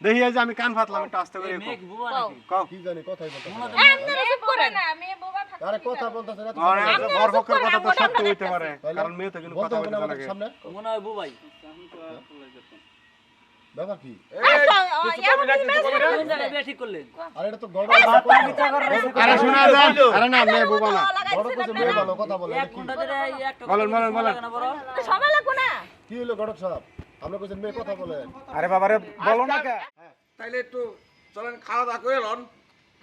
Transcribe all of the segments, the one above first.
দেখি এই যে আমি কান ফাতলাম একটু আস্তে করে কও। কি জানি কথাই বলতেছে মনে না। তো- আপনারা চুপ করেন না মেয়ে বোবা থাকতে আরে কথা না। বলতেছে না। তো আরে বর পক্ষের কথা তো সত্য হইতে পারে কারণ মেয়ে তো কিন্তু কথা বলতে লাগে। সামনে? মনে হয় বুবাই। ব্যাপার কি? এমন কি মেয়ে কোন জায়গায় ঠিক করলেন আরে এটা তো গড় আরে শোনা যায়। আরে না মেয়ে বোবা না। বড় কিছু মেয়ে ভালো কথা বলে এক ঘণ্টা ধরে এই বলেন, বলেন, বলেন। না বড়। সময় লাগবে না কি হলো গড়ক সাহেব? আমরা কইছেন মেয়ে কথা বলে। আরে বাবারে বলো না কে? তাইলে একটু চলেন খাওয়া দাওয়া করে লন।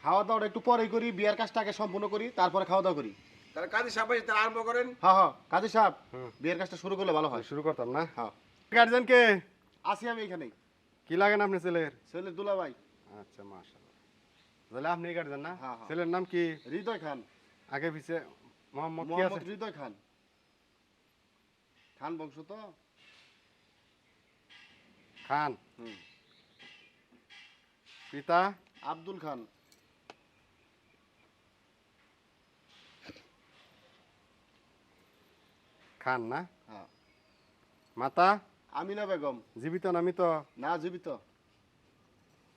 খাওয়া দাওয়া একটু পরেই করি বিয়ার কাজটা আগে সম্পূর্ণ করি তারপরে খাওয়া দাওয়া করি। তাহলে কাজী সাহেব তারা আরম্ভ করেন। হ্যাঁ হ্যাঁ কাজী সাহেব বিয়ের কাজটা শুরু করলে ভালো হয়। শুরু করতাম না? হ্যাঁ। গার্জেন কে আসি আমি এখানেই। কি লাগেন আপনি ছেলের? ছেলে দুলা ভাই আচ্ছা মাশাআল্লাহ। তাহলে আপনি গার্জেন না? হ্যাঁ, হ্যাঁ। ছেলের নাম কি? হৃদয় খান। আগে পিছে মোহাম্মদ কি আছে? হৃদয় খান। খান বংশ তো। খান। পিতা? আব্দুল খান। খান না? হ্যাঁ। মাতা? আমিনা বেগম। জীবিত না মৃত? না জীবিত।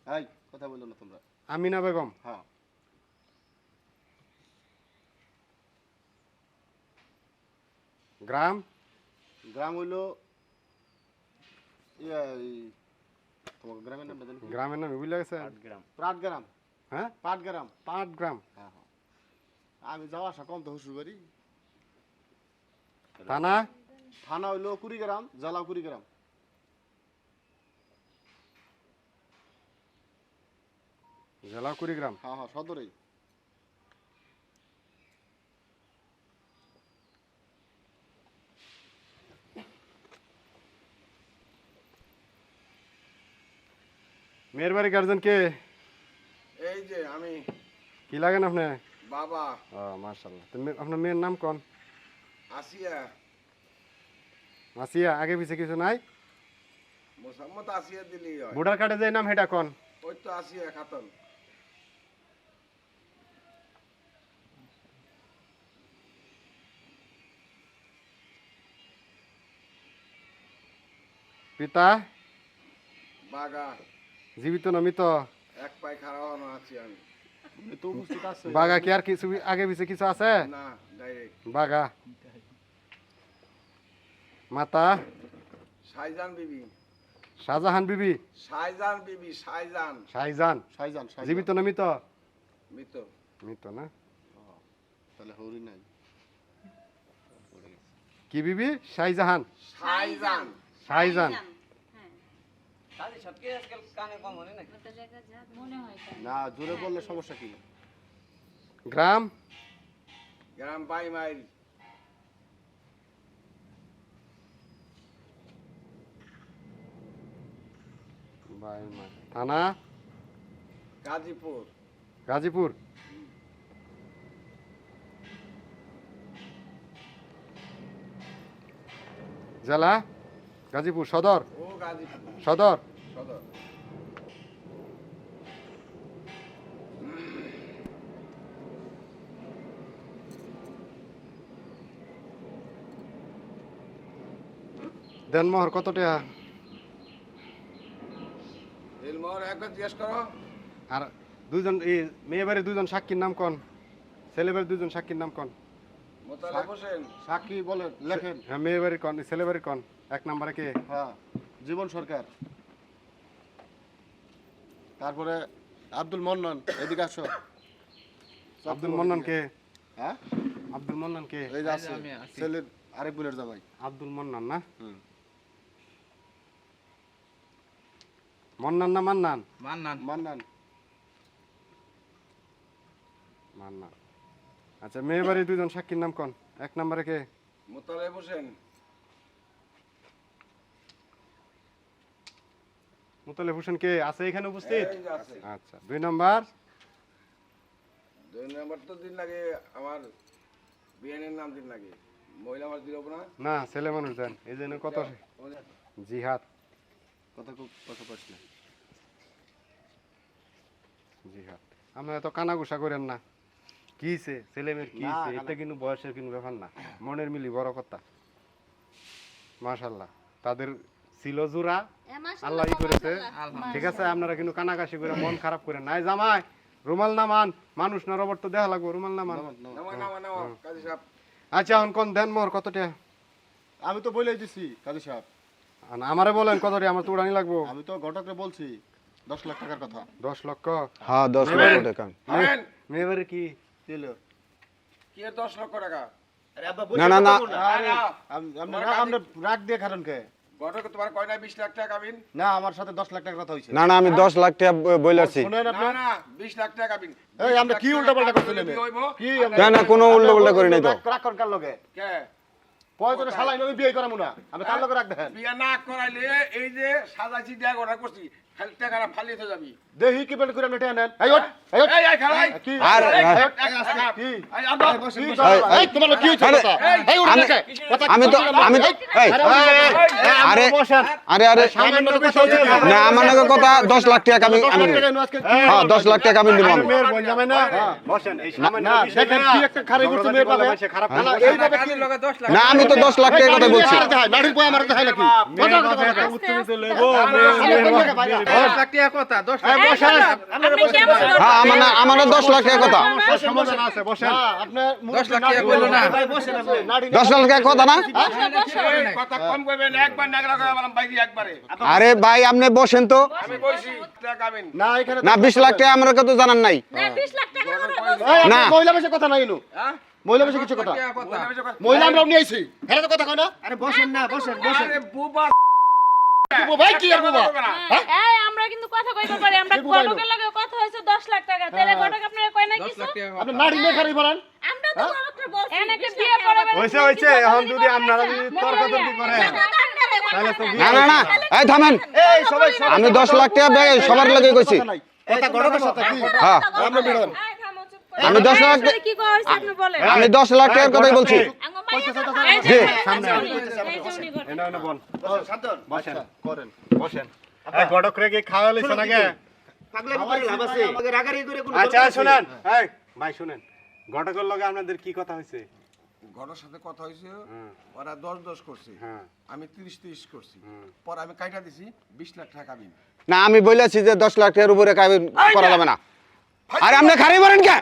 এই কথা বলল না তোমরা। আমিনা বেগম? হ্যাঁ। গ্রাম? গ্রাম হইল ইয়া, এই, তোমার গ্রামের নামটা জানি গ্রামের নাম বুঝলে গেছে পাটগ্রাম। হ্যাঁ? পাটগ্রাম। হ্যাঁ হ্যাঁ। আমি যাওয়া আসা কম তো হুসু করি। থানা? থানা হইল কুড়িগ্রাম জেলা কুড়িগ্রাম। জেলা কুড়িগ্রাম? হ্যাঁ হ্যাঁ সদরেই। মেয়ের বাড়ি গার্জেন কে? এই যে আমি। কি লাগেন আপনি? বাবা। ও মার্শাল্লাহ তো আপনার মেয়ের নাম কোন? আসিয়া। আসিয়া আগে পিছে কিছু নাই? মোসাম্মত আসিয়া দিলি হয়। ভোটার কার্ডে যে নাম হেটা কোন? ওই তো আসিয়া খাতন। পিতা? বাগা। জীবিত না মৃত? এক পায়ে হনো আছি আমি। উনি তো উপস্থিত আছে। বাগা কি আর কিছু আগে পিছে কিছু আছে? বাগা মাতা? সাইজান বিবি। শাহজাহান বিবি? সাইজান বিবি সাইজান শাহজান সাইজান সাইজান জীবিত না মৃত? মৃত। মৃত না? তাহলে হরি নাই। কি বিবি? শাহজাহান। সাইজান শাহজান কাজী সবকে আজকাল কানে কম মনে নাকি না জোরে বললে সমস্যা কি? গ্রাম? গ্রাম পাই মাইল। বাইমার। থানা? গাজীপুর। গাজীপুর। জেলা? গাজীপুর সদর? সদর? দেনমোহর কত টাকা? আর দুজন এই মেয়ে বাড়ির দুজন সাক্ষীর নাম কোন? ছেলে বাড়ির দুজন সাক্ষীর নাম কোন? মোতালেব হোসেন। সাক্ষী বলে লেখেন। হ্যাঁ মেয়ে বাড়ির কোন ছেলে বাড়ির কোন? এক নম্বরে কে? হ্যাঁ জীবন সরকার। তারপরে আব্দুল মন্নন এদিকে আসো। আব্দুল মন্নান কে? হ্যাঁ? আব্দুল মন্নান কে? এই যে আছে ছেলের আরেক বোনের জামাই। আব্দুল মন্নান না? হুম। মন্নান না মান্নান? মান্নান। মান্নান। মান্নান। আচ্ছা মেয়ে বাড়ির দুজন সাক্ষীর নাম কোন? এক নম্বরে কে? মোতালেব হোসেন। মুতালিব হোসেন কে আছে এখানে উপস্থিত? আচ্ছা দুই নম্বর। দুই নম্বর তো দিন লাগে আমার নাম দিন লাগে মহিলা আমার দিল না? না ছেলে মানুষ দেন। এই জন্য কত জিহাদ। কথা খুব কথা পাস জিহাদ। আমরা এত কানাঘুষা করেন না। কিছে ছেলে মেয়ের কিছে এটা কিন্তু বয়সের কিন্তু ব্যাপার না। মনের মিলি বড় কথা। মাশাল্লাহ তাদের ছিল জোড়া আল্লাহ করেছে ঠিক আছে আপনারা কিন্তু কানাকাশি করে মন খারাপ করে নাই জামাই রুমাল নামান মানুষ না রবট তো দেখা লাগবো রুমাল কাজী সাহেব আচ্ছা এখন কোন দেন মোর কতটা আমি তো বলেই দিছি কাজী সাহেব আমারে বলেন কতটা আমার তো উড়ানি লাগবো আমি তো ঘটকরে বলছি দশ লাখ টাকার কথা দশ লক্ষ হ্যাঁ দশ লক্ষ টাকা থামেন মেয়ে বাড়ি কি দিল কি দশ লক্ষ টাকা না না না আমরা রাগ দিয়ে কারণ কে ঘটক তোমার কয় না বিশ লাখ টাকা কাবিন? না আমার সাথে দশ লাখ টাকার কথা হয়েছে। না না আমি দশ লাখ টাকা বইলাছি শুনেন আপনি। না বিশ লাখ টাকা কাবিন। এই আমরা কি উল্টাপাল্টা করছিলেন? কি না না কোনো উল্টো করি নাই তো। রাগ করেন কার লগে? কে? পয়জনে শালাই আমি বিয়ে করামু না। আমি কার লগে রাগ দেখেন? বিয়া না করাইলে এই যে সাজাইছি দেয়া গোটা করছি দেহি কি বেল করে আমরা টেনে এই ওঠ এই ওঠ এই এই খালাই কি? আর এই, আর- এই, এক সাহেব। কি? এই, আব্বা, কি এই, এই তোমার কি হইছে কথা? এই উঠে দেখে আমি তো আমি আরে আরে আরে সামান্য বিষয় হচ্ছে না আমার নাকি কথা দশ লাখ টাকা আমি আমি হ্যাঁ দশ লাখ টাকা আমি মেয়ের জামাই না। বসেন এই সামান্য দেখেন কি একটা খারাপ করছে মেয়ের বাবা খারাপ না, করছে। এইভাবে কি? না আমি তো দশ লাখ টাকা কথা বলছি। নাড়ির পয় আমার দেখায় নাকি? কথা কথা একটা উত্তেজিত লইবো, মেয়ের- বাইরে? বাবা- দশ লাখ কথা। দশ? হ্যাঁ আমার না আমার না দশ লাখ টাকা কথা। বসেন না দশ লাখ টাকা না। বসেন কথা না? আরে ভাই আপনি বসেন তো। না বিশ লাখ টাকা আমার কাছে জানান নাই। না, 20 লাখ টাকা আমরা বলছি। এই, আপনার না। মহিলা বেশি কথা নাই হ্যাঁ মহিলা বেশি কিছু কথা। মহিলা আমরা নিয়ে আইছি। হ্যাঁ তো কথা কয় না? আরে বুবা বুবু। ভাই কি আর বুবা এই, আমরা কিন্তু কথা কইতে পারি। আমরা ঘটকের লগে কথা হয়েছে? 10 লাখ টাকা। তাহলে ঘটক আপনারা কয় না কিছু? আপনি নাড়ি নিয়ে খারাপ করেন। আমরা তো মাত্র বলছি। এনে একটা বিয়ে পড়াবেন? হয়েছে হয়েছে এখন যদি আপনারা যদি তর্কাতর্কি করেন। না না না এই থামেন। আমি দশ লাখ টাকা সবার লাগে কইছি। কথা ঘটকের সাথে কি হ্যাঁ। আমরা বেরোন। আমি দশ লাখ কি কইছে আপনি বলেন। আমি দশ লাখ টাকার কথাই বলছি। আঙ্গো জি। সামনে এই যে ঘটক। এনে এনে বল শান্তন বসেন করেন। বসেন। এই গডক রে কি খাওয়া লইছ না গে। পাগলামি করে? লাভ আছে আমাকে রাগারি করে কোনো আচ্ছা শুনেন। এই। ভাই শুনেন। গডকের লগে আপনাদের কি কথা হয়েছে? ঘরের সাথে কথা হয়েছে। ওরা দশ দশ করছে। হ্যাঁ আমি তিরিশ তিরিশ করছি। পর আমি কাইটা দিছি বিশ লাখ টাকা কাবিন না আমি বলেছি যে দশ লাখ টাকার উপরে কাজ করা যাবে না। আরে আপনি খারি বলেন কে?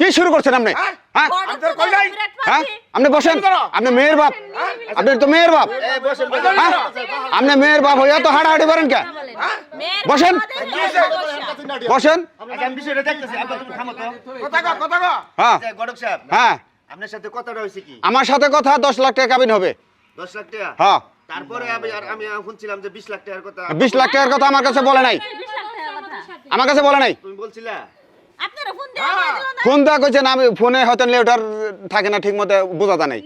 কি শুরু করছেন আপনি? হ্যাঁ? হ্যাঁ? হ্যাঁ। আপনি বসেন। আপনি মেয়ের বাপ। আপনি তো মেয়ের বাপ। আপনি মেয়ের বাপ হইয়া তো হাঁটাহাঁটি করেন কে? বসেন। বসেন। আমি বিষয়টা দেখতেছি আপনার তুমি থামো তো কথা কো কথা কো গড়ক সাহেব আপনার সাথে কথাটা আমার সাথে কথা দশ লাখ টাকা কাবিন হবে। দশ লাখ টাকা? হ্যাঁ। তারপরে আমি আর আমি শুনছিলাম যে বিশ লাখ টাকার কথা। বিশ লাখ টাকার কথা আমার কাছে বলে নাই। আমার কাছে বলে নাই। তুমি বলছিলা। ফোন। দেওয়া করছেন আমি ফোনে হয়তো লেটার থাকে না ঠিক মতো বোঝা যায় নাই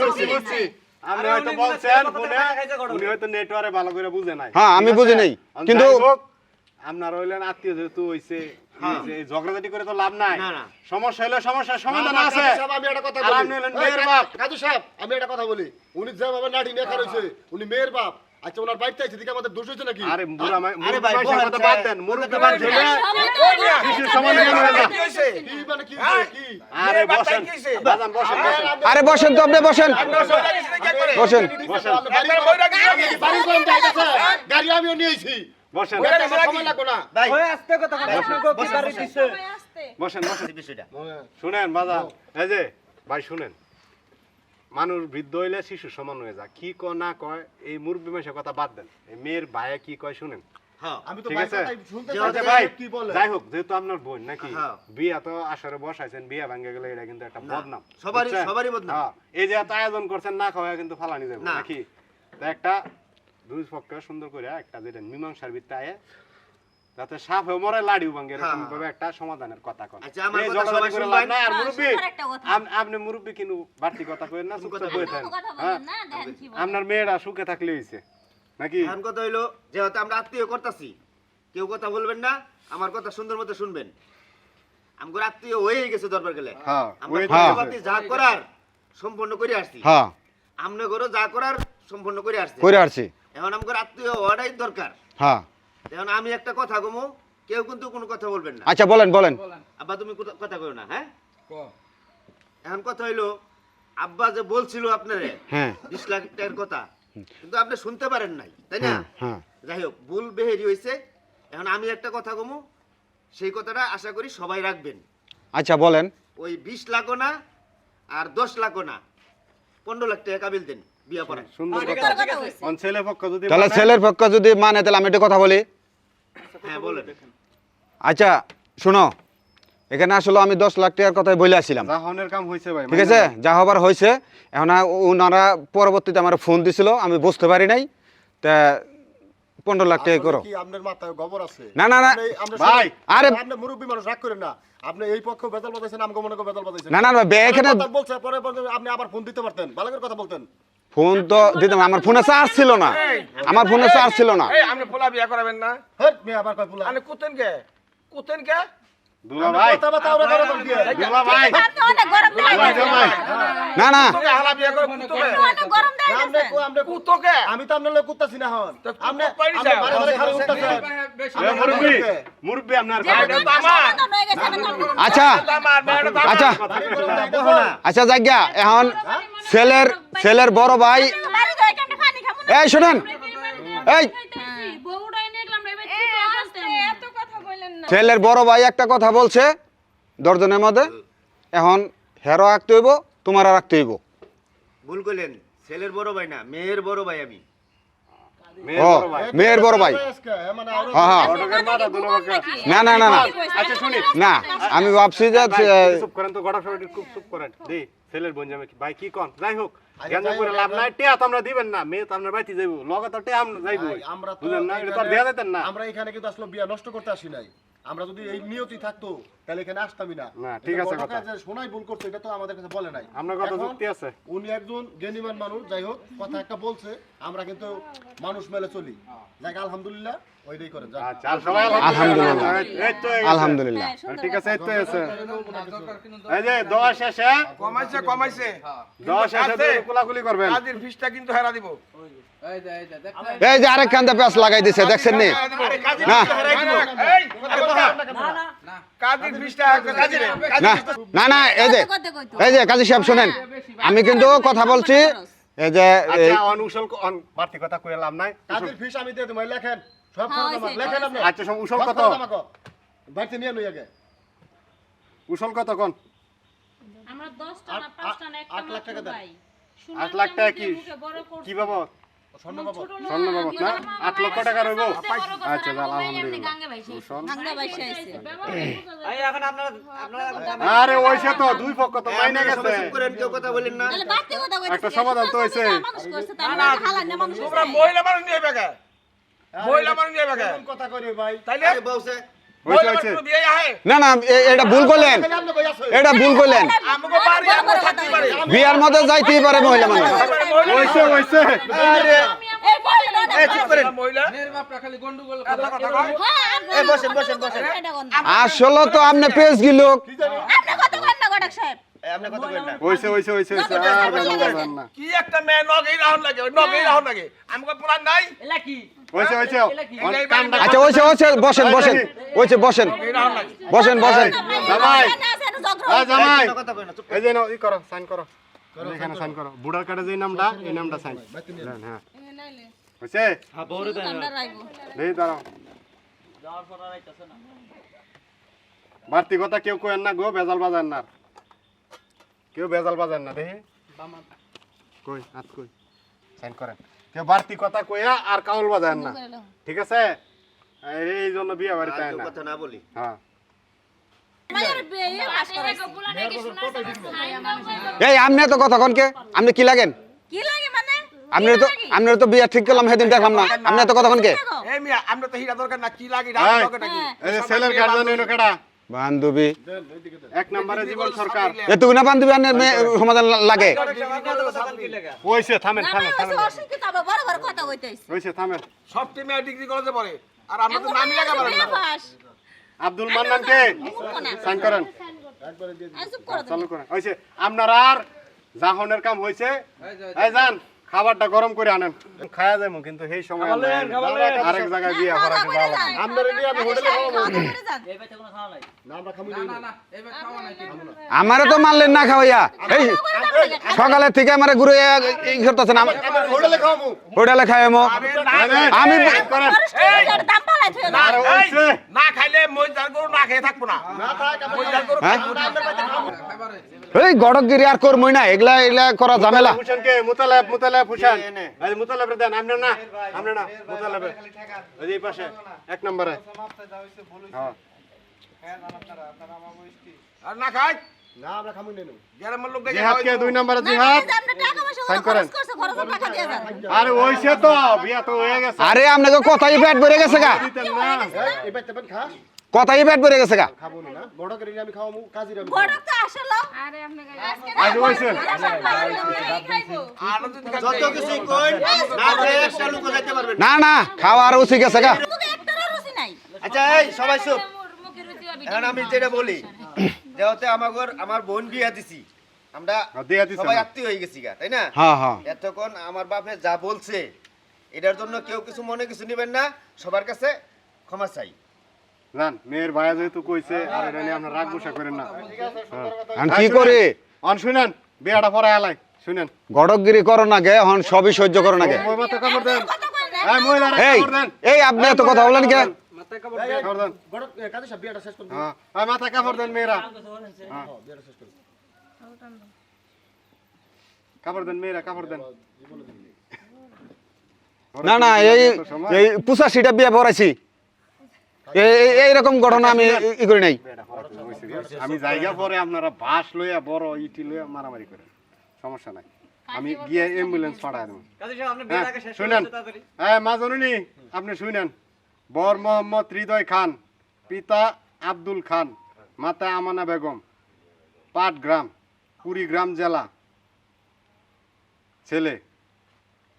বুঝছি বুঝছি। আপনি হয়তো বলছেন ফোনে উনি হয়তো নেটওয়ার্কে ভালো করে বুঝে নাই। হ্যাঁ, আমি বুঝি নাই। কিন্তু- আপনার হইলেন আত্মীয় যেহেতু হইছে হইছে, ঝগড়াঝাটি করে তো লাভ নাই। না, না। সমস্যা হলে সমস্যার সমাধান আছে। আমি একটা কথা বলি। কাজী- সাহেব, আমি একটা কথা বলি। উনি যেভাবে নিয়ে খারাপ হয়েছে উনি মেয়ের বাপ। আচ্ছা ওনার আছে দিকে আমাদের দোষ হয়েছে নাকি? আরে আরে ভাই, কথা বাদ দেন মুরব্বি বাদ সমাধান হয়ে যায়। কি মানে কি হয়েছে, কি? আরে বসেন। বাজান বসেন আরে বসেন। তো আপনি বসেন। বসেন। বসেন। গাড়ি আমিও নিয়েছি। বসেন। বইরা আমার গেছে সময় লাগবে না। ভাই। বসেন। বসেন বিষয়টা শুনেন বাজান এই যে ভাই শুনেন। মানুষ বৃদ্ধ হইলে শিশু সমান হয়ে যায়। কি ক না কয় এই মুরব্বী মাসের কথা বাদ দেন। এই মেয়ের ভাইয়ে কি কয় শুনেন। হ্যাঁ। আমি তো ভাই আছে? কথাই শুনতে যে চাই যে ভাই কি বলে? যাই হোক যেহেতু আপনার বোন নাকি হ্যাঁ। বিয়া তো আসরে বসাইছেন বিয়া ভাঙ্গে গেলে এটা কিন্তু একটা বদনাম সবারই- সবারই বদনাম। হ্যাঁ, এই যে এত আয়োজন করছেন না খাওয়া কিন্তু ফালানি যাবে নাকি? একটা দুই পক্ষে সুন্দর করে একটা যেটা মীমাংসার ভিত্তি আয়ে যাতে সাপ হয়ে মরে লাড়িও ভাঙ্গে এরকম হ্যাঁ। ভাবে একটা সমাধানের কথা কন আচ্ছা, এই কথা করে লাভ নাই, আর হ্যাঁ, মুরব্বি আপনি মুরব্বি কিন্তু বাড়তি কথা কইেন না চুপচাপ বসে থাকেন। হ্যাঁ। আপনার মেয়েরা সুখে থাকলে হইছে নাকি? এখন কথা হইল যেহেতু আমরা আত্মীয় করতেছি কেউ কথা বলবেন না আমার কথা সুন্দর মতো শুনবেন। আমগর আত্মীয় হয়ে গেছে দরবার গেলে। হ্যাঁ, আমরা হয়ে হ্যাঁ। যা করার সম্পূর্ণ করে আসছি। হ্যাঁ। আমনে করো যা করার সম্পূর্ণ করে আসছি। করে আসছি। এখন আমগর আত্মীয় হওয়াটাই দরকার। হ্যাঁ। এখন আমি একটা কথা কমু কেউ কিন্তু কোনো কথা বলবেন না। আচ্ছা বলেন বলেন। আব্বা তুমি কোথা- কথা কইও না হ্যাঁ? এখন কথা হইল আব্বা যে বলছিল আপনারে হ্যাঁ। বিশ লাখ টাকার কথা কিন্তু আপনি শুনতে পারেন নাই তাই না? হ্যাঁ হ্যাঁ। যাই হোক ভুল বেহেরি হয়েছে এখন আমি একটা কথা কমু সেই কথাটা আশা করি সবাই রাখবেন। আচ্ছা বলেন। ওই বিশ লাখও না আর দশ লাখও না। পনেরো লাখ টাকা কাবিল দেন বিয়া পড়ায় সুন্দর কথা। মানে- ছেলের পক্ষ যদি মানে তাহলে আমি একটু কথা বলি। হ্যাঁ বলেন আচ্ছা শোনো এখানে আসলে আমি দশ লাখ টাকার কথাই বলে আসছিলাম। জাহনের কাম হয়েছে ভাই ঠিক আছে? যা হবার হয়েছে এখন ওনারা পরবর্তীতে আমার ফোন দিছিল আমি বুঝতে পারি নাই তা পনেরো লাখ টাকা করো। আপনার মাথায় গোবর আছে? না, না, না। ভাই, আরে- আপনি মুরব্বী মানুষ রাগ করেন না। আপনি এই পক্ষ বেতাল বাজাইছেন আমগো মনে করে বেতাল বাজাইছেন। না না না বে- এখানে বলছে পরে পরে আপনি আবার ফোন দিতে পারতেন। ভালো করে কথা বলতেন। ফোন তো দিতাম আমার ফোনে চার্জ ছিল না। আমার ফোনে চার্জ ছিল না। এই আপনি পোলা বিয়া করাবেন না। হ্যাঁ আবার কয় পুলা আপনি কুতেন কে কুতেন কে দুলা ভাই কথা বাতা ওরা করে বল দিয়ে দুলা ভাই আপনি অনেক গরম দেয় দুলা জামাই না না তোকে হালা বিয়া করে কুতোকে অনেক গরম দেয় আমনে কো আমনে কো কুতোকে আমি তো আপনার কুত্তাছি না হন আচ্ছা। আচ্ছা আচ্ছা জায়গা এখন ছেলের ছেলের বড় ভাই এই শোনেন এই এত কথা বললেন না ছেলের বড় ভাই একটা কথা বলছে দর্জনের মধ্যে এখন হেরো রাখতে হইব তোমারও রাখতে হইব। ভুল করলেন ছেলের বড় ভাই না মেয়ের বড় ভাই আমি। মেয়ের বড় ভাই। মেয়ের বড় ভাই। মানে আরও হ্যাঁ হ্যাঁ। বাক্কা না না না না। আচ্ছা না আমি ভাবছি যে চুপ করেন তো গড়া খুব চুপ করেন। ছেলের বোন কি- ভাই কি কন? যাই হোক আচ্ছা, জ্ঞান যাই করে হোক, লাভ আমরা- নাই? টিয়া তো আমরা দিবেন না মেয়ে তো আপনার বাড়িতে যাইব। লগে তো টিয়া আমরা যাইব আমরা তো বুঝলেন না? এটা তো আর এখানে- দেয়া যেতেন না। আমরা এখানে কিন্তু আসলে বিয়া নষ্ট করতে আসি নাই। আমরা যদি এই নিয়তি থাকতো তাহলে এখানে আসতামই না। না, ঠিক আছে কথা। যে শোনাই ভুল করছে এটা তো আমাদের কাছে বলে নাই। আপনার কথা যুক্তি আছে। উনি একজন জ্ঞানীমান মানুষ যাই হোক কথা একটা বলছে আমরা কিন্তু মানুষ মেলে চলি। যাই হোক, আলহামদুলিল্লাহ ওইটাই করেন। আচ্ছা সবাই আলহামদুলিল্লাহ। এই তো আলহামদুলিল্লাহ। হ্যাঁ, ঠিক আছে এই তো আছে এই যে দোয়া শেষে। কমাইছে কমাইছে। দোয়া শেষে কোলাকুলি করবেন। ফিসটা কিন্তু হেরা দিব। এই যে আরেক কান্দা পেঁচ লাগাই দিছে দেখছেন নি? না। এই না যে এই যে কাজী সাহেব শোনেন। আমি কিন্তু কথা বলছি এই যে এই- আচ্ছা বাড়তি কথা লাভ নাই। কাজের ফিস আমি দিয়ে দেবো লেখেন। সব হ্যাঁ, খরচ আমার হয়েছে, লেখেন আপনি। আচ্ছা সব উসল সব কত? খরচ নিয়ে নই আগে। উসল কত কোন? আমরা লাখ টাকা লাখ কি? কি বাবা স্বর্ণ বাবা স্বর্ণ বাবদ না? আট লক্ষ টাকা রইব? আচ্ছা আলহামদুলিল্লাহ। আরে ওইসে তো দুই পক্ষ তো মাইনে গেছে। একটা সমাধান তো হয়েছে। মানে। মহিলা মানুষ নিয়ে বেগে মহিলা মানুষ নিয়ে বেগে কথা করি ভাই? তাইলে বউসে হয়েছে না না এ- এটা ভুল করলেন। এটা ভুল করলেন। বিয়ার মধ্যে যাইতেই পারে মহিলা মানুষ। হয়েছে বসেন আসলে তো আপনি পেজ গিল কি একটা মেয়ে নগেই রাহন লাগে নগেই রাহন লাগে। আমাকে পুরান নাই? কি? হয়েছে হয়েছে কামটা আচ্ছা ওইছে ওইছে বসেন বসেন। ওইছে বসেন। বসেন বসেন। জামাই। এ জামাই কোনো কথা কয় না চুপ এই যে ই করো সাইন করো। এখানে সাইন করো। বুড়ার কার্ডে যে নামটা এই নামটা সাইন হ্যাঁ। হয়েছে আমরা এই দাঁড়াও। বাড়তি কথা কেউ কয়েন না গো বেজাল বাজার না। কেউ বেজাল বাজার না দেখি। কই হাত কই। সাইন করেন। কেউ বাড়তি কথা কইয়া আর কাউল বাজার না। ঠিক আছে? এই জন্য বিয়ে বাড়িতে আয় না। কথা না বলি। হ্যাঁ। এই তো কথা কনকে আপনি কি লাগেন? কি লাগে মানে? আপনি তো আপনি তো বিয়া ঠিক করলাম সেদিন দেখলাম না। আপনি তো কথা কনকে এই মিয়া আমরা তো হিরা দরকার না কি লাগে রাত দরকার নাকি? এই যে গার্জেন এনো কেডা? বান্ধবী। এক নম্বরে জীবন সরকার। এটুকু বান্ধবী আনে সমাধান লাগে? ওইছে থামেন থামেন থামেন। অশিক্ষিত আবার বড় বড় কথা কইতেছি। ওইছে থামেন। সব টিমে ডিগ্রি কলেজে পড়ে আর আমরা তো নামি লাগা পারেন না। আব্দুল মান্নান কে? সাইন করেন। আই চুপ চালু করেন। হয়েছে আপনার আর জাহনের কাম হয়েছে এই যান। খাবারটা গরম করে আনেন। খায়া যাব কিন্তু সেই সময় আর আরেক জায়গায় বিয়ে খাওয়া করা। আপনারা নিয়ে আমি হোটেলে খাওয়া আমরা খাব না আমারে তো মারলেন না খাওয়াইয়া। এই সকালের থেকে আমারে ঘুরে ই করতেছেন আমরা হোটেলে খাওয়াবো। হোটেলে খাইমো আমি না। না খাইলে গরু না খেয়ে থাকব না। না থাক আমরা হ্যাঁ? আমরা এই গড়কগিরি আর করমই না এগুলা এগুলা করা ঝামেলা। কে মুতালেব মুতালেব হুসেন। এই মুতালেব দেন আপনি না না মুতালেব এই এই পাশে এক নম্বরে। হ্যাঁ আর না খাই। না আমরা গ্রামের লোক দেখে জিহাদ কে দুই নম্বরে জিহাদ? সাইন করেন। আরে হইছে তো বিয়া তো হয়ে গেছে। আরে আপনাকে কথাই পেট ভরে গেছে গা। এই বাইতে বাইতে খা কথাই পেট ভরে গেছে গা। খাব না বড় করে আমি খাওয়াবো কাজির আমি বড় তো আসলো। আরে আপনি আজ হইছে যত কিছুই কই না খেয়ে একটা লোক যাইতে পারবেন না। না না খাওয়া আর উঠে গেছে গা। আচ্ছা এই সবাই চুপ। এখন আমি যেটা বলি যেহেতু আমার আমার বোন বিয়া দিছি আমরা দিছে সবাই আত্মীয় হয়ে গেছি গা তাই না? হ্যাঁ হ্যাঁ। এতক্ষণ আমার বাপে যা বলছে এটার জন্য কেউ কিছু মনে কিছু নেবেন না সবার কাছে ক্ষমা চাই। জান মেয়ের ভাইয়া যেহেতু কইছে আর এটা নিয়ে আপনার রাগ গুসা করেন না। আমি কি করি? অন শুনেন বিয়াটা পরে আলাই শুনেন। গড়কগিরি করো না গে হন সবই সহ্য করো না গে। মাথা দেন। এই মহিলারা এই আপনি এত কথা বলেন কে? দেন। সব বিয়াটা শেষ হ্যাঁ মাথা দেন মেয়েরা। হ্যাঁ। বিয়াটা শেষ করব কাপড় দেন মেয়েরা কাপড় দেন। না না এই এই পুষাশিটা বিয়ে পড়াইছি। এইরকম ঘটনা আমি ই- করি নাই। আমি জায়গা পরে আপনারা বাস লইয়া বড় ইটি লইয়া মারামারি করেন। সমস্যা নাই। আমি গিয়ে অ্যাম্বুলেন্স পাঠায় দেবো। করে শুনেন। হ্যাঁ মা জননী আপনি শুনেন। বর মোহাম্মদ হৃদয় খান পিতা আব্দুল খান মাতা আমানা বেগম পাটগ্রাম কুড়িগ্রাম জেলা। ছেলে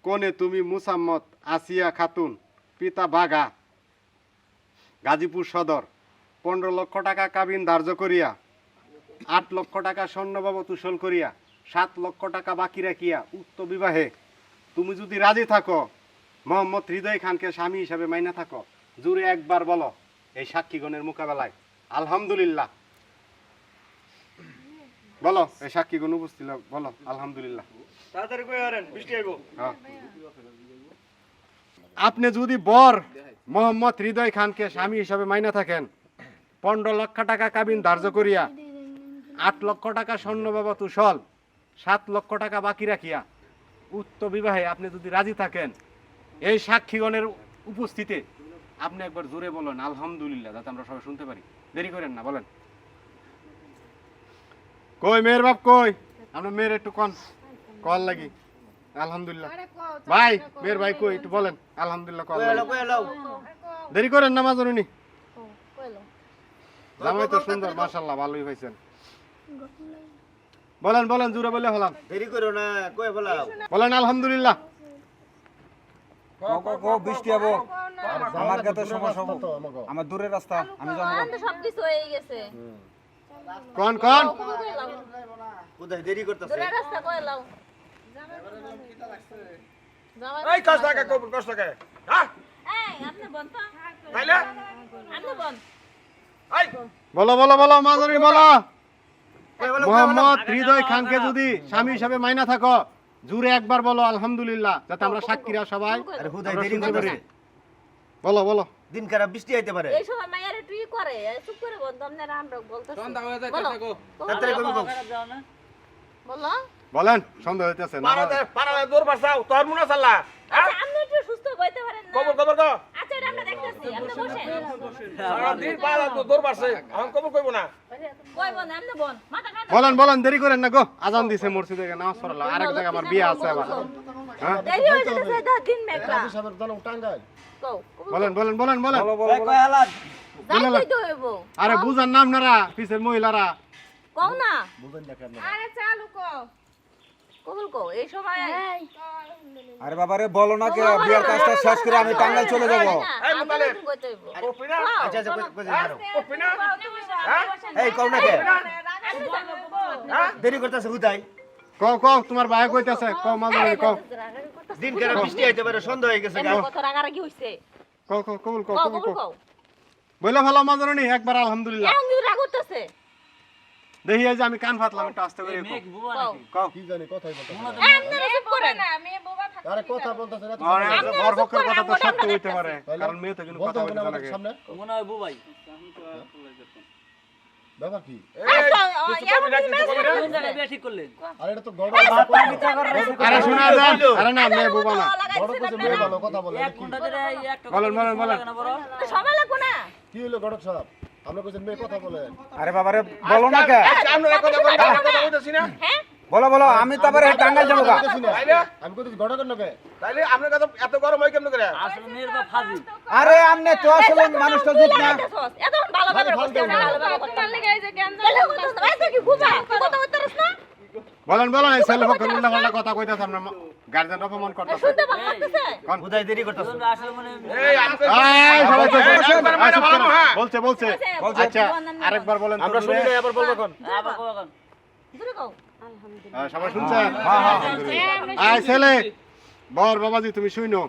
কোনে তুমি মুসাম্মদ আসিয়া খাতুন পিতা বাঘা গাজীপুর সদর। পনেরো লক্ষ টাকা কাবিন ধার্য করিয়া আট লক্ষ টাকা স্বর্ণবাবু তুষল করিয়া সাত লক্ষ টাকা বাকি রাখিয়া উক্ত বিবাহে তুমি যদি রাজি থাকো মোহাম্মদ হৃদয় খানকে স্বামী হিসাবে মাইনা থাকো। জুড়ে একবার বলো এই সাক্ষীগণের মোকাবেলায়। আলহামদুলিল্লাহ। বলো এই সাক্ষীগণ উপস্থিত বলো আলহামদুলিল্লাহ। হ্যাঁ। আপনি যদি বর মোহাম্মদ হৃদয় খানকে স্বামী হিসাবে মাইনা থাকেন। পনেরো লক্ষ টাকা কাবিন ধার্য করিয়া, আট লক্ষ টাকা স্বর্ণ বাবা তুষল সাত লক্ষ টাকা বাকি রাখিয়া, উক্ত বিবাহে আপনি যদি রাজি থাকেন, এই সাক্ষীগণের উপস্থিতে আপনি একবার জোরে বলেন, আলহামদুলিল্লাহ, যাতে আমরা সবাই শুনতে পারি। দেরি করেন না, বলেন। কই, মেয়ের বাপ কই? আমরা মেয়ের একটু কন, কল লাগি। আলহামদুলিল্লাহ ভাই মেয়ের ভাই কই একটু বলেন আলহামদুলিল্লাহ দেরি করেন না মাজনুনি জামাই তো সুন্দর মাশাল্লাহ ভালোই হয়েছেন বলেন বলেন জুড়ে বলে হলাম দেরি করো না কই বলাও বলেন আলহামদুলিল্লাহ বৃষ্টি হব আমার কাছে সমস্যা হব আমার দূরের রাস্তা আমি তো সবকিছু হয়ে গেছে। কোন কোন কোথায় দেরি করতেছে দূরের রাস্তা কই লাও? এই কষ্ট টাকা কবুল কষ্ট টাকা হ্যাঁ? এই, আপনি বন তো। তাইলে? আপনি বন। এই। বলো বলো বলো মাজনুনি বলো? মোহাম্মদ হৃদয় খানকে যদি স্বামী হিসাবে মাইনা থাকো জুড়ে একবার বলো আলহামদুলিল্লাহ যাতে আমরা সাক্ষীরা সবাই বলো। বলো দিন খারাপ বৃষ্টি আইতে পারে। এই সময় মায়ের একটু করে, চুপ করে বন তো, আপনারা আমরা বলতেছি। বলো। তাড়াতাড়ি কবি বলো। বলেন সন্দেহ হইতেছে না পাড়াতে পাড়াতে দৌড় পারছাও তোর মনে হ্যাঁ? আচ্ছা, আপনি একটু সুস্থ বইতে পারেন না? কবুল কবুল কো আচ্ছা, এটা আমরা দেখতেছি, আপনি বসেন। সারা দিন পারছে এখন কবুল কইবো না। কই বন, আপনি বন। মাথা বলেন বলেন দেরি করেন না গো। আজান দিছে মসজিদে নামাজ পড়ালো আরেক জায়গায় আমার বিয়ে আছে আবার। হ্যাঁ? দেরি হয়ে দশ দিন মেঘলা। কও, বলেন বলেন বলেন বলেন। তো হইব। আরে বুঝার নাম নারা পিছের মহিলারা। কও না। বুঝেন না কেন আরে চালু কো কবুল কও এই সময় আরে বাবারে বলো না কে বিয়ার কাজটা শেষ করে আমি টাঙ্গাইল চলে যাব এই আচ্ছা আচ্ছা কও না কে হ্যাঁ দেরি করতেছে হুদাই কও কও তোমার ভাই কইতাছে কও মাঝে কও দিন কেন বৃষ্টি হইতে পারে সন্ধ্যা হয়ে গেছে গা। কত রাগারাগি হইছে কও কও কবুল কও কও কবুল কও বইলা ভালো মাঝে একবার আলহামদুলিল্লাহ হইতাছে দেখি এই যে আমি কান ফাতলাম একটু আস্তে করে কও। কি জানি কথাই বলতেছে আপনারা চুপ করেন। না মেয়ে বোবা থাকে আরে কথা বলতেছে না আর বর পক্ষের কথা তো সত্য হইতে পারে কারণ মেয়ে তো কিন্তু কথা বলতে লাগে। সামনে? মনে হয় বুবাই। ব্যাপার কি? আচ্ছা আরে এটা তো গড় আরে শোনা যান আরে না মেয়ে বুবা না। গড় কইছে মেয়ে ভালো কথা বলে এক ঘণ্টা ধরে এই একটা বলেন, বলেন, বলেন। লাগে না লাগবো না। কি হলো গড়ক সাহেব? আমরা কইছেন মেয়ে কথা বলেন আরে বাবারে বলো না কে? আপনারা কথা বলেন আমরা কথা বলতেছি না। বলো বলো আমি তারপরে টাঙ্গাই যাব গা। আমি কইতেছি গড়কের নকে তাইলে আপনার কথা এত গরম হয় কেমন করে? আসলে মেয়ের বা ফাজি আরে আমনে তো আসলে মানুষটা জিত না। এত ভালো ভাবে করতে না ভালো ভাবে করতে তার এই যে জ্ঞান গেলে হইতো কি বুঝা কথা হইতারস না? বলেন বলেন এই ছেলে পক্ষের উল্টা পাল্টা কথা কইতাছে আমরা গার্জেন অপমান করতেছে। শুনতে ভালো বুঝাই দেরি করতেছ। আসলে মানে এই সবাই করো। হ্যাঁ বলছে বলছে। আচ্ছা আরেকবার বলেন আমরা শুনি। নাই আবার বলব কোন আবার কও এখন। দূরে কও। আলহামদুলিল্লাহ। হ্যাঁ, সবাই শুনছেন আয় ছেলে বর বাবাজি তুমি শুনো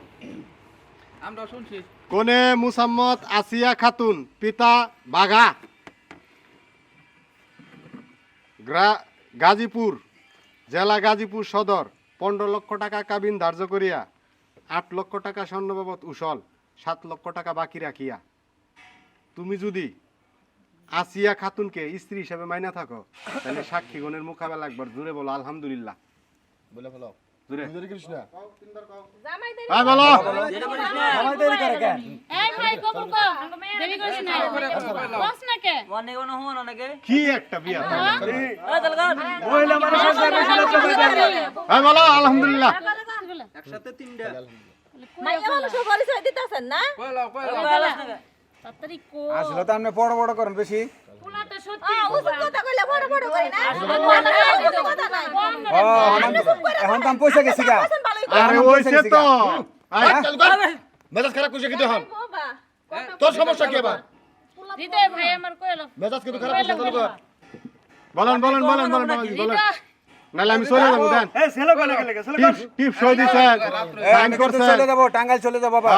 আমরা শুনছি। কোনে মুসাম্মদ আসিয়া খাতুন পিতা বাঘা গ্রা- গাজীপুর, জেলা গাজীপুর সদর, পনেরো লক্ষ টাকা কাবিন ধার্য করিয়া, আট লক্ষ টাকা স্বর্ণ বাবদ উসল, সাত লক্ষ টাকা বাকি রাখিয়া। তুমি যদি আসিয়া খাতুনকে স্ত্রী হিসেবে মাইনা থাকো, তাহলে সাক্ষীগণের মোকাবেলা একবার জুড়ে বলো, আলহামদুলিল্লাহ। বলে ফেলো। কে? একটা বিয়া? বলো। আলহামদুলিল্লাহ। একসাথে তিনটা। আসলে তো আপনি বড় বড় করেন বেশি। এখন দাম পয়সা গেছি গা। আরে ওইছে তো। আয়, চালু কর মেজাজ খারাপ করছে কিন্তু এখন। বাবা তোর সমস্যা কি আবার? হৃদয় ভাই আমার কইলো। মেজাজ কিন্তু খারাপ করছে বলেন বলেন বলেন বলেন বলেন নাহলে আমি চলে যাব দেন টিপ টিপ সই সাইন করছেন চলে যাব টাঙ্গাইল চলে যাব বাবা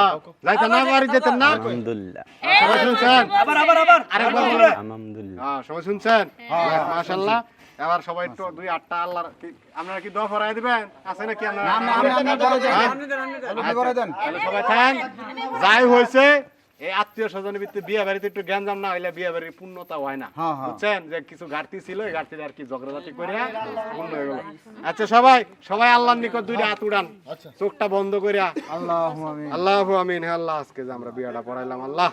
হ্যাঁ, না বাড়ি যেতেন না আলহামদুলিল্লাহ সবাই শুনছেন আবার আবার আবার আরেকবার আলহামদুলিল্লাহ হ্যাঁ সবাই শুনছেন মাশাআল্লাহ এবার সবাই একটু দুই আটটা আল্লাহর আপনারা কি দোয়া ফরাই দিবেন আছে নাকি আপনারা হ্যাঁ? আপনি করে দেন সবাই থাকেন যাই হয়েছে এই আত্মীয় স্বজনের ভিত্তিতে বিয়ে বাড়িতে একটু জ্ঞানজাম না হইলে বিয়ে বাড়ির পূর্ণতা হয় না। হ্যাঁ, হ্যাঁ। বুঝছেন? যে কিছু ঘাটতি ছিল এই ঘাটতি আর কি ঝগড়াঝাটি করে পূর্ণ হয়ে গেল। আচ্ছা সবাই সবাই আল্লাহর নিকট দুইটা হাত উড়ান। চোখটা বন্ধ করিয়া আল্লাহ আমিন। আল্লাহ আমিন। হে আল্লাহ আজকে যে আমরা বিয়াটা পড়াইলাম আল্লাহ।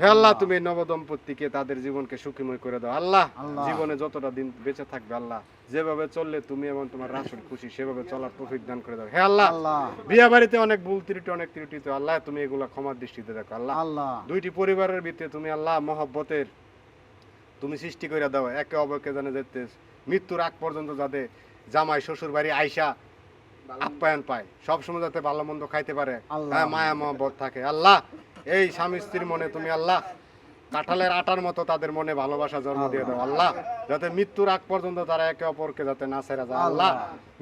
হে আল্লাহ তুমি নবদম্পতিকে তাদের জীবনকে সুখীময় করে দাও আল্লাহ। জীবনে যতটা দিন বেঁচে থাকবে আল্লাহ। যেভাবে চললে তুমি এবং তোমার রাসুল খুশি সেভাবে চলার তৌফিক দান করে দাও। হে আল্লাহ। আল্লাহ। বিয়ে বাড়িতে অনেক ভুল ত্রুটি অনেক ত্রুটি তো আল্লাহ তুমি এগুলা ক্ষমার দৃষ্টিতে দেখো আল্লাহ। আল্লাহ। দুইটি পরিবারের ভিতরে তুমি আল্লাহ মহব্বতের তুমি সৃষ্টি করে দাও একে অপরকে জানে যেতে মৃত্যুর আগ পর্যন্ত যাতে জামাই শ্বশুর বাড়ি আইসা আপ্যায়ন পায়। সবসময় যাতে ভালো মন্দ খাইতে পারে। হ্যাঁ মায়া মহব্বত থাকে। আল্লাহ এই স্বামী স্ত্রীর মনে তুমি আল্লাহ কাঁঠালের আটার মতো তাদের মনে ভালোবাসা জন্ম দিয়ে দাও। আল্লাহ। যাতে মৃত্যুর আগ পর্যন্ত তারা একে অপরকে যাতে না ছেড়ে যায়। আল্লাহ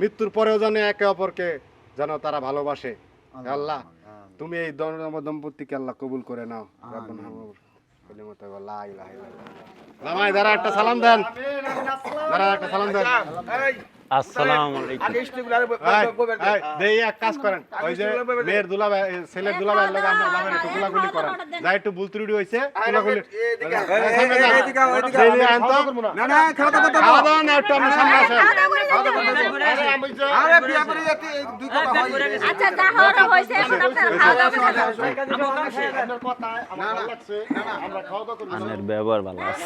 মৃত্যুর পরেও যেন একে অপরকে যেন তারা ভালোবাসে। আল্লাহ তুমি এই দম- দম্পতিকে আল্লাহ কবুল করে নাও। রাব্বানা হামুর কালিমাতু লা ইলাহা ইল্লাল্লাহ। জামাই দাঁড়া একটা সালাম দেন। দাঁড়া একটা সালাম দেন। আসসালামু আলাইকুম আগে স্টিগুলার এই, এই, দেই এক কাজ করেন ওই যে মেয়ের দুলাভাই এ, ছেলের দুলাভাই লাগে আমরা বাবার একটু গুলাগুলি করেন যা একটু ভুল ত্রুটি হইছে গুলাগুলি দেই, দেই, আন তো। না না খাওয়া দাওয়া করতে খাওয়া দাওয়া না একটু আপনি সামনে আসেন আরে বিয়া করে যেতে দুই কথা হয় আচ্ছা যা হওয়ার হইছে এখন আপনারা খাওয়া দাওয়া করেন আপনার কথা আমার ভালো লাগছে আমরা খাওয়া দাওয়া করব আপনার ব্যবহার ভালো আছে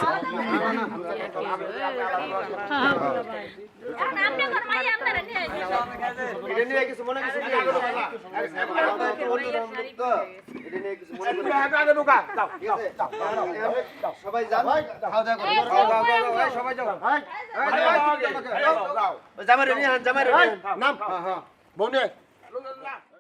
মনে মনে? সবাই জামাই জামাই নাম হ্যাঁ হ্যাঁ বউনে